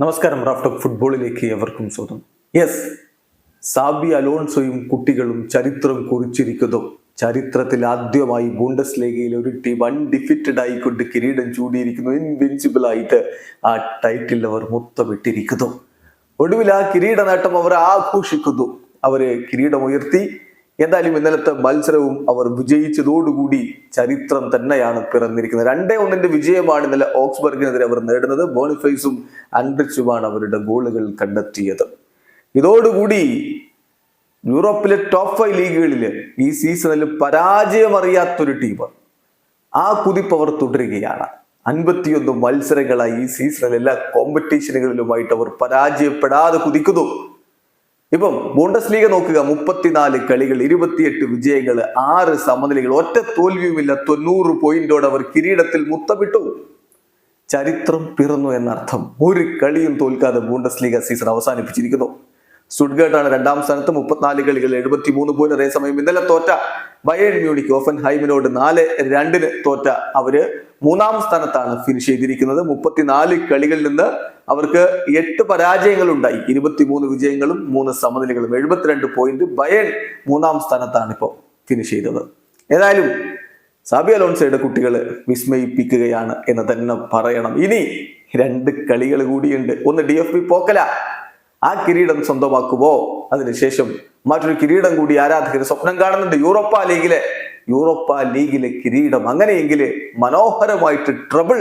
നമസ്കാരം റാഫ്റ്റോക്ക് ഫുട്ബോളിലേക്ക് എവർക്കും സ്വാഗതം. യെസ് സാബി അലോൺസോയും കുട്ടികളും ചരിത്രം കുറിച്ചിരിക്കുന്നു. ചരിത്രത്തിൽ ആദ്യമായി ബൂണ്ടസ് ലേഖയിൽ ഒരു ടീം അൺഡിഫിറ്റഡ് ആയിക്കൊണ്ട് കിരീടം ചൂടിയിരിക്കുന്നു. ഇൻവിൻസിബിൾ ആയിട്ട് ആ ടൈറ്റിൽ അവർ മുത്തമിട്ടിരിക്കുന്നു. ഒടുവിൽ ആ കിരീട നേട്ടം അവർ ആഘോഷിക്കുന്നു. അവർ കിരീടം ഉയർത്തി എന്തായാലും ഇന്നലത്തെ മത്സരവും അവർ വിജയിച്ചതോടുകൂടി ചരിത്രം തന്നെയാണ് പിറന്നിരിക്കുന്നത്. രണ്ടേ ഒന്നിന്റെ വിജയമാണ് ഇന്നലെ ഓക്സ്ബർഗിനെതിരെ അവർ നേടുന്നത്. ബോണിഫൈസും അൻഡ്രിച്ചുമാണ് അവരുടെ ഗോളുകൾ കണ്ടെത്തിയത്. ഇതോടുകൂടി യൂറോപ്പിലെ ടോപ്പ് ഫൈവ് ലീഗുകളിൽ ഈ സീസണിൽ പരാജയമറിയാത്തൊരു ടീം ആ കുതിപ്പ് അവർ തുടരുകയാണ്. അൻപത്തിയൊന്ന് മത്സരങ്ങളായി ഈ സീസണിൽ എല്ലാ കോമ്പറ്റീഷനുകളിലുമായിട്ട് അവർ പരാജയപ്പെടാതെ കുതിക്കുന്നു. ഇപ്പം ബോണ്ടസ് ലീഗ് നോക്കുക മുപ്പത്തിനാല് കളികൾ ഇരുപത്തിയെട്ട് വിജയങ്ങൾ ആറ് സമനിലകൾ ഒറ്റ തോൽവിയുമില്ല തൊണ്ണൂറ് പോയിന്റോടെ അവർ കിരീടത്തിൽ മുത്തമിട്ടു. ചരിത്രം പിറന്നു എന്നർത്ഥം ഒരു കളിയും തോൽക്കാതെ ബോണ്ടസ് ലീഗ സീസൺ അവസാനിപ്പിച്ചിരിക്കുന്നു. സ്റ്റുഡ്ഗേർട്ടാണ് രണ്ടാം സ്ഥാനത്ത് മുപ്പത്തിനാല് കളികൾ എഴുപത്തി മൂന്ന് പോയിന്റ് അതേസമയം ഇന്നലെ തോറ്റ. ബയേൺ മ്യൂണിക് ഓഫൻ ഹൈമിനോട് നാല് രണ്ടിന് തോറ്റ അവർ മൂന്നാം സ്ഥാനത്താണ് ഫിനിഷ് ചെയ്തിരിക്കുന്നത്. മുപ്പത്തിനാല് കളികളിൽ നിന്ന് അവർക്ക് എട്ട് പരാജയങ്ങൾ ഉണ്ടായി ഇരുപത്തിമൂന്ന് വിജയങ്ങളും മൂന്ന് സമനിലകളും. എഴുപത്തിരണ്ട് പോയിന്റ് ബയൻ മൂന്നാം സ്ഥാനത്താണ് ഇപ്പോൾ ഫിനിഷ് ചെയ്തത്. ഏതായാലും സാബി അലോൺസയുടെ കുട്ടികൾ വിസ്മയിപ്പിക്കുകയാണ് എന്ന് തന്നെ പറയണം. ഇനി രണ്ട് കളികൾ കൂടിയുണ്ട്. ഒന്ന് ഡി എഫ് ബി പോക്കല. ആ കിരീടം സ്വന്തമാക്കുമോ അതിനുശേഷം മറ്റൊരു കിരീടം കൂടി ആരാധകർ സ്വപ്നം കാണുന്നുണ്ട്. യൂറോപ്പ ലീഗിലെ യൂറോപ്പ ലീഗിലെ കിരീടം അങ്ങനെയെങ്കിൽ മനോഹരമായിട്ട് ട്രബിൾ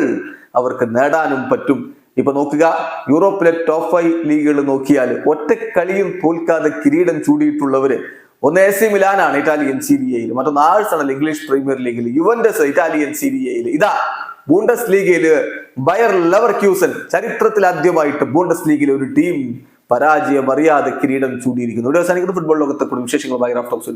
അവർക്ക് നേടാനും പറ്റും. ഇപ്പൊ നോക്കുക യൂറോപ്പിലെ ടോപ്പ് ഫൈവ് ലീഗുകൾ നോക്കിയാൽ ഒറ്റ കളിയും തോൽക്കാതെ കിരീടം ചൂടിയിട്ടുള്ളവര് ഒന്ന് എ സി മിലാനാണ് ഇറ്റാലിയൻ സീരിയയിൽ മറ്റൊന്ന് ആഴ്സണൽ ഇംഗ്ലീഷ് പ്രീമിയർ ലീഗിൽ യുവൻഡസ് ഇറ്റാലിയൻ സീരിയയിൽ ഇതാ ബൂണ്ടസ് ലീഗയിൽ ബയർ ലെവർ ക്യൂസൻ ചരിത്രത്തിൽ ആദ്യമായിട്ട് ബൂണ്ടസ് ലീഗിലെ ഒരു ടീം പരാജയം അറിയാതെ കിരീടം ചൂടിയിരിക്കുന്നു. ഇവിടെ അവസാനിക്കുന്ന. ഫുട്ബോൾ ലോകത്തെ കുറിച്ച് വിശേഷങ്ങളുമായി റാഫ്റ്റോക്സ്